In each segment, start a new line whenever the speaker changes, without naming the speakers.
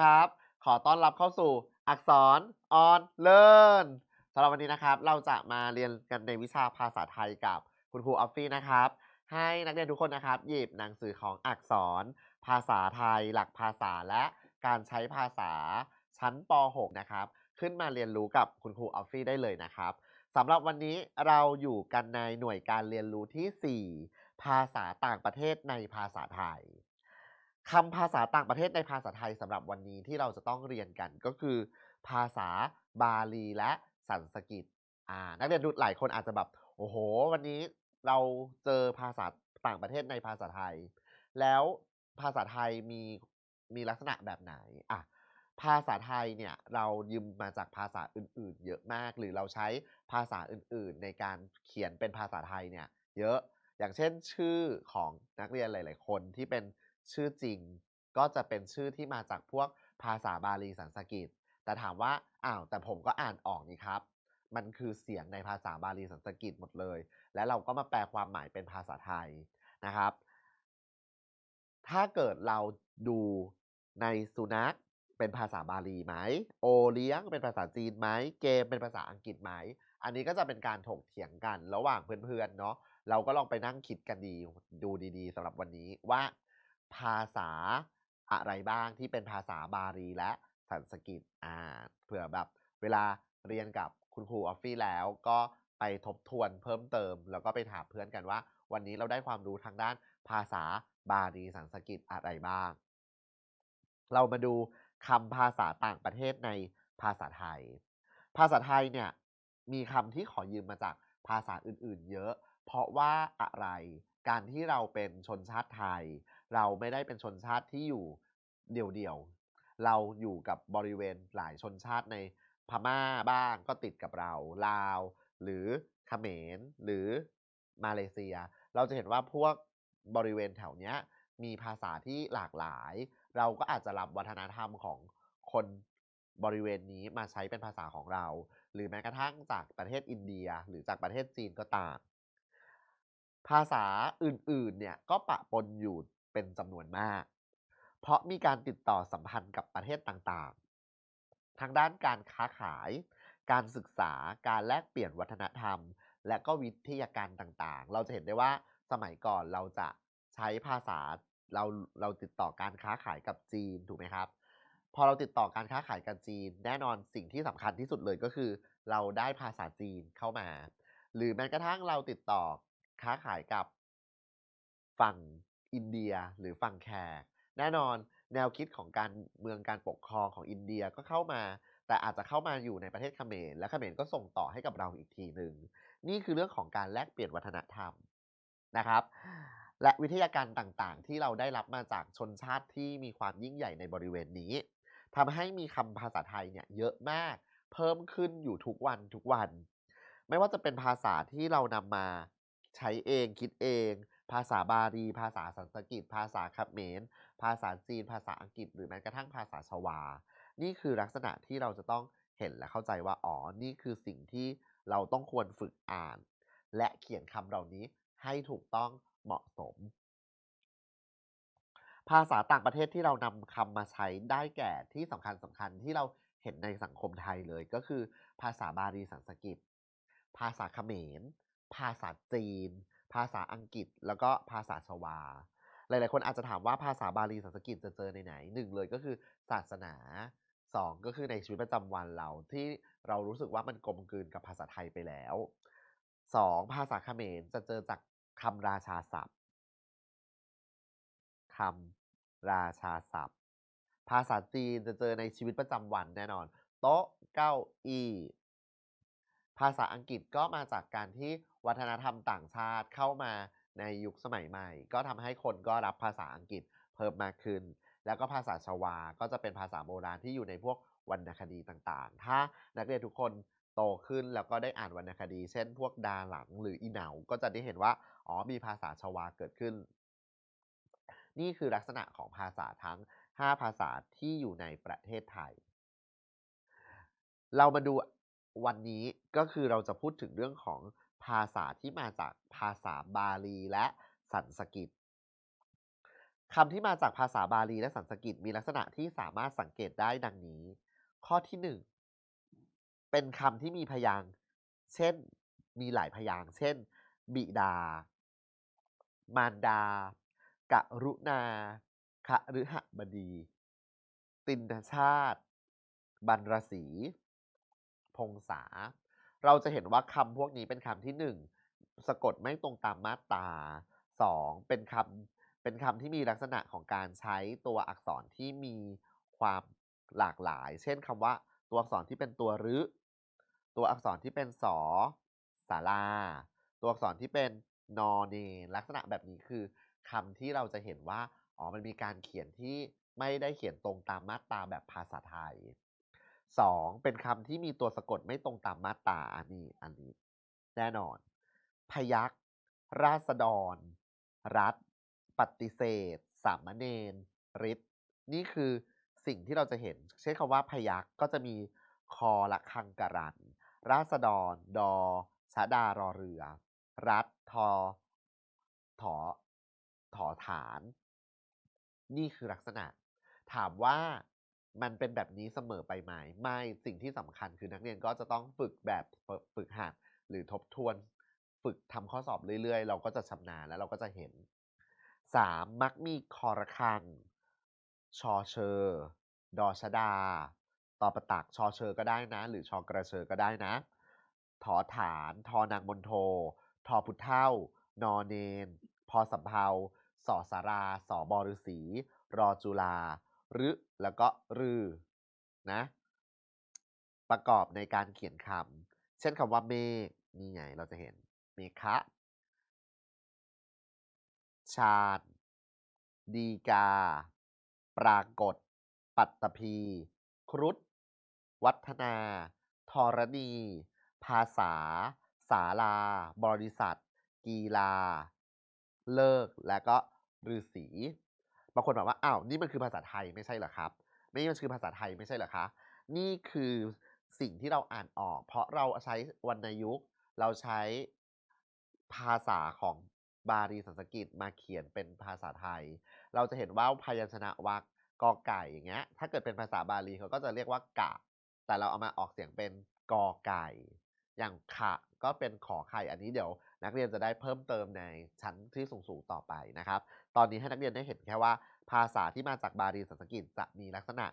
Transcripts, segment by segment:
ครับ ขอต้อนรับเข้าสู่อักษร on learn สำหรับวันนี้นะครับ เราจะมาเรียนกันในวิชาภาษาไทยกับคุณครูออฟฟี่นะครับ ให้นักเรียนทุกคนนะครับ หยิบหนังสือของอักษร ภาษาไทย หลักภาษาและการใช้ภาษาชั้นป .6 นะครับ ขึ้นมาเรียนรู้กับคุณครูออฟฟี่ได้เลยนะครับสำหรับวันนี้เราอยู่กันในหน่วยการเรียนรู้ที่ 4 ภาษาต่างประเทศในภาษาไทย คำภาษาต่างประเทศในภาษาไทยสำหรับวันนี้ที่เราจะต้องเรียนกันก็คือ ภาษาบาลีและสันสกฤตอ่านักเรียนดูหลายคนอาจจะแบบโอ้โห วันนี้เราเจอภาษาต่างประเทศในภาษาไทย แล้วภาษาไทยมีมีลักษณะแบบไหนอะภาษาไทยเนี่ยเรายืมมาจากภาษาอื่น ๆ เยอะมาก หรือเราใช้ภาษาอื่น ๆ ในการเขียนเป็นภาษาไทยเนี่ยเยอะอย่างเช่นชื่อของนักเรียนหลาย ๆ คนที่เป็น ชื่อจริง ก็จะเป็นชื่อที่มาจากพวกภาษาบาลีสันสกฤต แต่ถามว่า อ้าว แต่ผมก็อ่านออกนี่ครับ มันคือเสียงในภาษาบาลีสันสกฤตหมดเลย และเราก็มาแปลความหมายเป็นภาษาไทยนะครับ ถ้าเกิดเราดูในสุนัขเป็นภาษาบาลีไหม โอเลี้ยงเป็นภาษาจีนไหม เกมเป็นภาษาอังกฤษไหม อันนี้ก็จะเป็นการถกเถียงกันระหว่างเพื่อนๆเนาะ เราก็ลองไปนั่งคิดกันดีดูดีๆสำหรับวันนี้ว่า ภาษาอะไรบ้างที่เป็นภาษาบาลีและสันสกฤตอ่าเผื่อแบบเวลาเรียนกับคุณครูออฟฟี่แล้วก็ไปทบทวนเพิ่มเติม แล้วก็ไปถามเพื่อนกันว่า วันนี้เราได้ความรู้ทางด้านภาษาบาลีสันสกฤตอะไรบ้าง เรามาดูคำภาษาต่างประเทศในภาษาไทย ภาษาไทยเนี่ยมีคำที่ขอยืมมาจากภาษาอื่นๆ เยอะ เพราะว่าอะไร การที่เราเป็นชนชาติไทย เราไม่ได้เป็นชนชาติที่อยู่เดี่ยวๆ เราอยู่กับบริเวณหลายชนชาติในพม่าบ้างก็ติดกับเราลาว หรือเขมรหรือมาเลเซีย เราจะเห็นว่าพวกบริเวณแถวเนี้ยมีภาษาที่หลากหลาย เราก็อาจจะรับวัฒนธรรมของคนบริเวณนี้มาใช้เป็นภาษาของเรา หรือแม้กระทั่งจากประเทศอินเดียหรือจากประเทศจีนก็ตาม ภาษาอื่นๆ เนี่ยก็ปะปนอยู่เป็นจำนวนมาก เพราะมีการติดต่อสัมพันธ์กับประเทศต่างๆ ทางด้านการค้าขาย การศึกษา การแลกเปลี่ยนวัฒนธรรม และก็วิทยาการต่างๆ เราจะเห็นได้ว่าสมัยก่อนเราจะใช้ภาษาเราเราติดต่อการค้าขายกับจีนถูกไหมครับ พอเราติดต่อการค้าขายกับจีน แน่นอนสิ่งที่สำคัญที่สุดเลยก็คือ เราได้ภาษาจีนเข้ามา หรือแม้กระทั่งเราติดต่อ ค้าขายกับฝั่งอินเดียหรือฝั่งแขก แน่นอนแนวคิดของการเมืองการปกครองของอินเดียก็เข้ามา แต่อาจจะเข้ามาอยู่ในประเทศเขมรและเขมรก็ส่งต่อให้กับเราอีกทีหนึ่งนี่คือเรื่องของการแลกเปลี่ยนวัฒนธรรมนะครับ และวิทยาการต่างๆ ที่เราได้รับมาจากชนชาติที่มีความยิ่งใหญ่ในบริเวณนี้ทำให้มีคำภาษาไทยเนี่ยเยอะมาก เพิ่มขึ้นอยู่ทุกวันทุกวัน ไม่ว่าจะเป็นภาษาที่เรานำมา ใช้เองคิดเอง ภาษาบาลีภาษาสันสกฤตภาษาคเขมรภาษาจีน ภาษาอังกฤษ หรือแม้กระทั่งภาษาชวา นี่คือลักษณะที่เราจะต้องเห็นและเข้าใจว่าอ๋อนี่คือสิ่งที่เราต้องควรฝึกอ่าน และเขียนคำเหล่านี้ให้ถูกต้องเหมาะสม ภาษาต่างประเทศที่เรานำคำมาใช้ได้แก่ที่สำคัญสำคัญที่เราเห็นในสังคมไทยเลยก็คือ ภาษาบาลีสันสกฤต ภาษาเขมร ภาษาจีน ภาษาอังกฤษ แล้วก็ภาษาชวา หลาย ๆ คนอาจจะถามว่าภาษาบาลีสันสกฤตจะเจอในไหนหนึ่งเลยก็คือศาสนาสองก็คือในชีวิตประจำวันเราที่เรารู้สึกว่ามันกลมกลืนกับภาษาไทยไปแล้วสองภาษาเขมรจะเจอจากคำราชาศัพท์คำราชาศัพท์ ภาษาจีนจะเจอในชีวิตประจำวันแน่นอน โต๊ะเก้าอี้ ภาษาอังกฤษก็มาจากการที่วัฒนธรรมต่างชาติเข้ามาในยุคสมัยใหม่ ก็ทำให้คนก็รับภาษาอังกฤษเพิ่มมากขึ้น แล้วก็ภาษาชวา ก็จะเป็นภาษาโบราณที่อยู่ในพวกวรรณคดีต่างๆ ถ้านักเรียนทุกคนโตขึ้นแล้วก็ได้อ่านวรรณคดี เช่น พวกดาหลังหรืออีเหนาก็จะได้เห็นว่าอ๋อมีภาษาชวาเกิดขึ้น นี่คือลักษณะของภาษาทั้ง 5 ภาษาที่อยู่ในประเทศไทย เรามาดู วันนี้ก็คือเราจะพูดถึงเรื่องของภาษาที่มาจากภาษาบาลีและสันสกฤตคำที่มาจากภาษาบาลีและสันสกฤตมีลักษณะที่สามารถสังเกตได้ดังนี้ ข้อที่หนึ่งเป็นคำที่มีพยางค์เช่น มีหลายพยางค์เช่น บิดา มารดา กะรุณาคฤหบดี ตินชาติ บรรสี พงษา เราจะเห็นว่าคำพวกนี้เป็นคำที่หนึ่งสะกดไม่ตรงตามมาตราสองเป็นคำเป็นคำที่มีลักษณะของการใช้ตัวอักษรที่มีความหลากหลาย เช่นคำว่าตัวอักษรที่เป็นตัวรึตัวอักษรที่เป็นสอสาราตัวอักษรที่เป็นนอเนนลักษณะแบบนี้คือคำที่เราจะเห็นว่าอ๋อมันมีการเขียนที่ไม่ได้เขียนตรงตามมาตราแบบภาษาไทย 2. เป็นคำที่มีตัวสะกดไม่ตรงตามมาตราอันนี้อันนี้ แน่นอน พยักราษฎร รัฐ ปฏิเสธ สามเณรฤทธิ์นี่คือสิ่งที่เราจะเห็นเช่นคำว่าพยักก็จะมีคอละคังการัน ราษฎร ดอชะดารอเรือ รัฐทอถอถอฐาน นี่คือลักษณะ ถามว่า มันเป็นแบบนี้เสมอไปไหมไม่สิ่งที่สำคัญคือนักเรียนก็จะต้องฝึกแบบฝึกหัดหรือทบทวน ฝึกทำข้อสอบเรื่อยๆ เราก็จะชำนาญแล้วเราก็จะเห็น 3. มักมีคอระคัง ชอเชอ ดอชดาตอประตักชอเชอก็ได้นะ หรือชอกระเชอก็ได้นะถอฐานทอนางมนโททอพุทเท่านอเนน พอสำเภาสอสาราสอบอฤษีรอจุลา รึแล้วก็รือนะ ประกอบในการเขียนคำเช่นคำว่าเมฆนี่ไงเราจะเห็นเมฆะชาญดีกา ปรากฏ ปัตตภี ครุฑวัฒนา ธรณี ภาษาศาลา บริษัท กีฬา เลิก และก็ฤาษี บางคนบอกว่าอ้าวนี่มันคือภาษาไทยไม่ใช่เหรอครับนี่มันคือภาษาไทยไม่ใช่เหรอคะนี่คือสิ่งที่เราอ่านออก เพราะเราใช้วรรณยุกต์เราใช้ภาษาของบาลีสันสกฤตมาเขียนเป็นภาษาไทย เราจะเห็นว่าพยัญชนะวรรคกอไก่อย่างเงี้ย ถ้าเกิดเป็นภาษาบาลีเขาก็จะเรียกว่ากะ แต่เราเอามาออกเสียงเป็นกอไก่ อย่างขะ ก็เป็นขอไข่อันนี้เดี๋ยว นักเรียนจะได้เพิ่มเติมในชั้นที่สูงๆต่อไปนะครับ ตอนนี้ให้นักเรียนได้เห็นแค่ว่า ภาษาที่มาจากบาลีสันสกฤตจะมีลักษณะ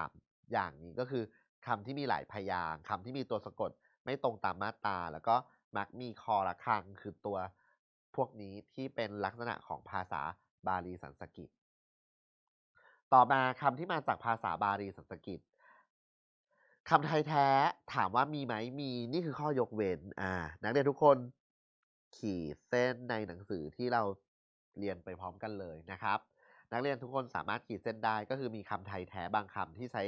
3 อย่างนี้ก็คือคำที่มีหลายพยางค์คำที่มีตัวสะกดไม่ตรงตามมาตราแล้วก็มักมีคอระคังคือตัวพวกนี้ที่เป็นลักษณะของภาษาบาลีสันสกฤต ต่อมาคำที่มาจากภาษาบาลีสันสกฤต คำไทยแท้ถามว่ามีไหมมีนี่คือข้อยกเว้น อ่า นักเรียนทุกคนขีดเส้นในหนังสือที่เราเรียนไปพร้อมกันเลยนะครับ นักเรียนทุกคนสามารถขีดเส้นได้ก็คือมีคำไทยแท้บางคำที่ใช้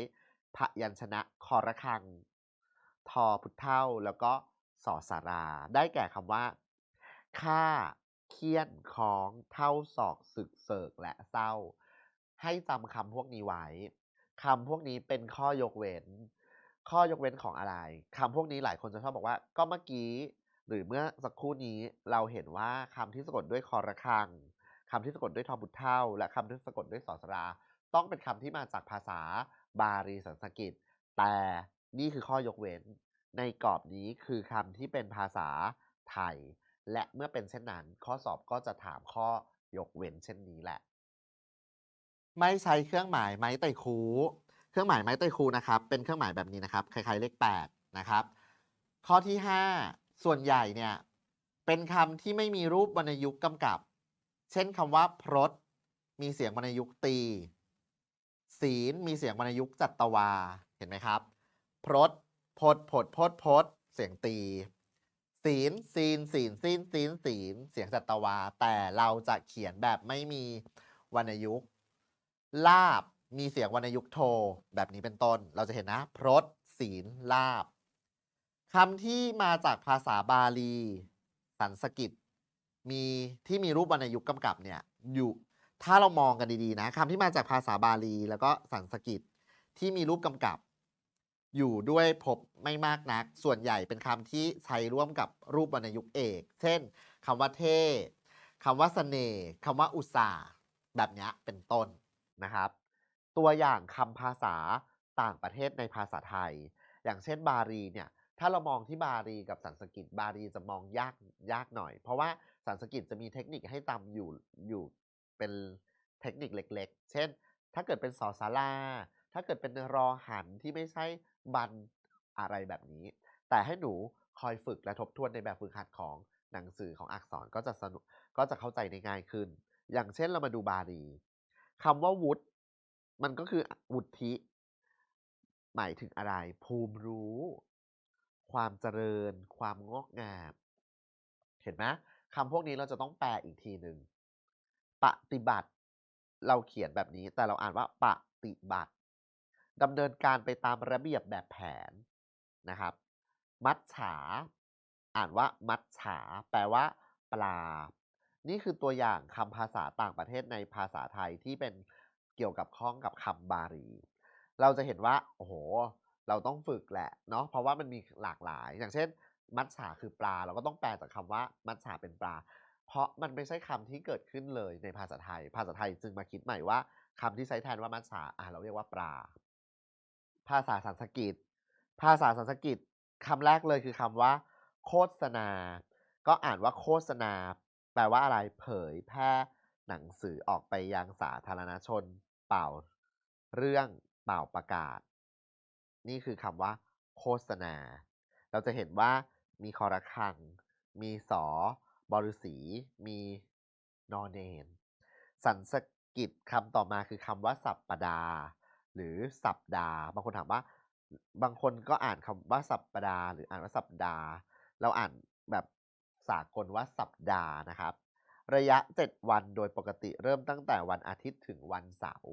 พยัญชนะคอระคัง ทอพุทเท่าแล้วก็สอสารา ได้แก่คำว่าค่าเคียนคล้องเท่าศอกศึกเสิกและเศร้า ให้จำคำพวกนี้ไว้คำพวกนี้เป็นข้อยกเว้น ข้อยกเว้นของอะไรคำพวกนี้หลายคนจะชอบบอกว่า ก็เมื่อกี้ หรือเมื่อสักครู่นี้เราเห็นว่าคำที่สะกดด้วยคอระคังคำที่สะกดด้วยทอบุตเท่า และคำที่สะกดด้วยสอสรา ต้องเป็นคำที่มาจากภาษาบาลีสันสกฤต แต่นี่คือข้อยกเว้น ในกรอบนี้คือคำที่เป็นภาษาไทย และเมื่อเป็นเช่นนั้น ข้อสอบก็จะถามข้อยกเว้นเช่นนี้แหละ ไม่ใช้เครื่องหมายไม้ไต่คู เครื่องหมายไม้ไต่คูนะครับ เป็นเครื่องหมายแบบนี้นะครับคล้ายๆเลข8นะครับ ข้อที่ 5 ส่วนใหญ่เนี่ยเป็นคำที่ไม่มีรูปวรรณยุกต์กำกับ เช่นคำว่าพรตมีเสียงวรรณยุกต์ตี ศีลมีเสียงวรรณยุกต์จัตวา เห็นไหมครับ พรตพดพดพดพดเสียงตี ศีลศีลศีลศีลศีลศีลเสียงจัตวา แต่เราจะเขียนแบบไม่มีวรรณยุกต์ลาบ มีเสียงวรรณยุกโท แบบนี้เป็นต้น เราจะเห็นนะพรตศีลลาบคำที่มาจากภาษาบาลี สันสกฤตมีที่มีรูปวรรณยุกต์กำกับเนี่ยอยู่ถ้าเรามองกันดีๆนะคำที่มาจากภาษาบาลี แล้วก็สันสกฤตที่มีรูปกำกับ อยู่ด้วยพบไม่มากนัก ส่วนใหญ่เป็นคำที่ใช้ร่วมกับรูปวรรณยุกต์เอก เช่นคำว่าเท่คำว่าเสน่ห์คำว่าอุตสาห์แบบนี้เป็นต้นนะครับ ตัวอย่างคำภาษาต่างประเทศในภาษาไทย อย่างเช่นบาลีเนี่ยถ้าเรามองที่บาลีกับสันสกฤตบาลีจะมองยากยากหน่อย เพราะว่าสันสกฤตจะมีเทคนิคให้จำอยู่อยู่เป็นเทคนิคเล็ก ๆ เช่น ถ้าเกิดเป็นสอสาราถ้าเกิดเป็นรอหันที่ไม่ใช่บันอะไรแบบนี้ แต่ให้หนูคอยฝึกและทบทวนในแบบฝึกหัดของหนังสือของอักษรก็จะสนุกก็จะเข้าใจได้ง่ายขึ้น อย่างเช่นเรามาดูบาลีคำว่าวุฒิ มันก็คือวุฒิหมายถึงอะไร ภูมิรู้ ความเจริญ ความงอกงาม เห็นไหมคำพวกนี้เราจะต้องแปลอีกทีหนึ่งปฏิบัติ เราเขียนแบบนี้ แต่เราอ่านว่าปฏิบัติดำเนินการไปตามระเบียบแบบแผนนะครับ มัจฉา อ่านว่ามัจฉา แปลว่า ปลา นี่คือตัวอย่างคำภาษาต่างประเทศในภาษาไทยที่เป็น กี่ยวกับข้องกับคำบาลีเราจะเห็นว่าโอ้โห เราต้องฝึกแหละเนาะเพราะว่ามันมีหลากหลาย อย่างเช่น มัจฉาคือปลา เราก็ต้องแปลจากคำว่ามัจฉาเป็นปลา เพราะมันไม่ใช่คำที่เกิดขึ้นเลยในภาษาไทย ภาษาไทยจึงมาคิดใหม่ว่าคำที่ใช้แทนว่ามัจฉาอะเราเรียกว่าปลา ภาษาสันสกฤตภาษาสันสกฤตคำแรกเลยคือคำว่า โฆษณา ก็อ่านว่าโฆษณา แปลว่าอะไรเผยแพร่หนังสือออกไปยังสาธารณชน เป่า เรื่องเป่าประกาศ นี่คือคำว่า โฆษณา เราจะเห็นว่ามีคอระฆัง มีสอบฤษี มีนอเนนสันสกฤตคำต่อมาคือคำว่าสัปปดาห์หรือสัปดาห์บางคนถามว่า บางคนก็อ่านคำว่าสัปปดาห์หรืออ่านว่าสัปดาห์เราอ่านแบบสากลว่าสัปดาห์นะครับ ระยะ 7 วันโดยปกติเริ่มตั้งแต่วันอาทิตย์ถึงวันเสาร์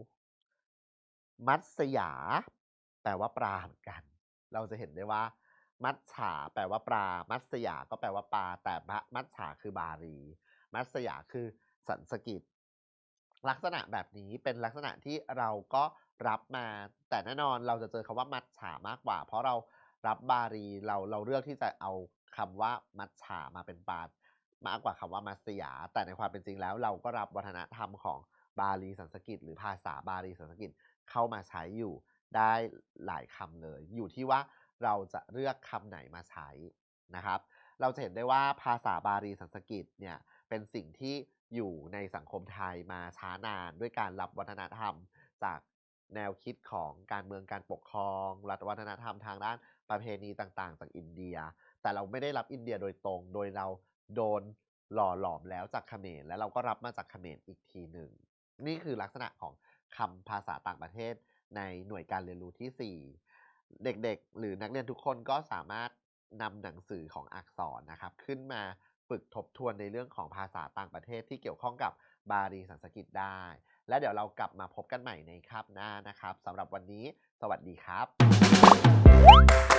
มัตสยา แปลว่าปลาเหมือนกัน เราจะเห็นได้ว่า มัจฉาแปลว่าปลา มัตสยาก็แปลว่าปลา แต่มะมัจฉาคือบาลี มัตสยาคือสันสกฤตลักษณะแบบนี้เป็นลักษณะที่เราก็รับมา แต่แน่นอนเราจะเจอคำว่ามัจฉามากกว่า เพราะเรารับบาลีเราเราเลือกที่จะเอาคำว่ามัจฉามาเป็นปา มากกว่าคำว่ามัสยา แต่ในความเป็นจริงแล้ว เราก็รับวัฒนธรรมของบาลีสันสกฤตหรือภาษาบาลีสันสกฤตเข้ามาใช้อยู่ได้หลายคำเลย อยู่ที่ว่าเราจะเลือกคำไหนมาใช้นะครับ เราจะเห็นได้ว่าภาษาบาลีสันสกฤตเนี่ยเป็นสิ่งที่อยู่ในสังคมไทยมาช้านานด้วยการรับวัฒนธรรมจากแนวคิดของการเมืองการปกครอง รัฐวัฒนธรรมทางด้านประเพณีต่างๆ จากอินเดีย แต่เราไม่ได้รับอินเดียโดยตรง โดยเรา โดนหล่อหลอมแล้วจากเขมรแล้วเราก็รับมาจากเขมรอีกทีหนึ่ง นี่คือลักษณะของคำภาษาต่างประเทศในหน่วยการเรียนรู้ที่ 4 เด็กๆ หรือนักเรียนทุกคนก็สามารถนำหนังสือของอักษรนะครับ ขึ้นมาฝึกทบทวนในเรื่องของภาษาต่างประเทศที่เกี่ยวข้องกับบาลีสันสกฤตได้ และเดี๋ยวเรากลับมาพบกันใหม่ในคาบหน้านะครับสำหรับวันนี้ สวัสดีครับ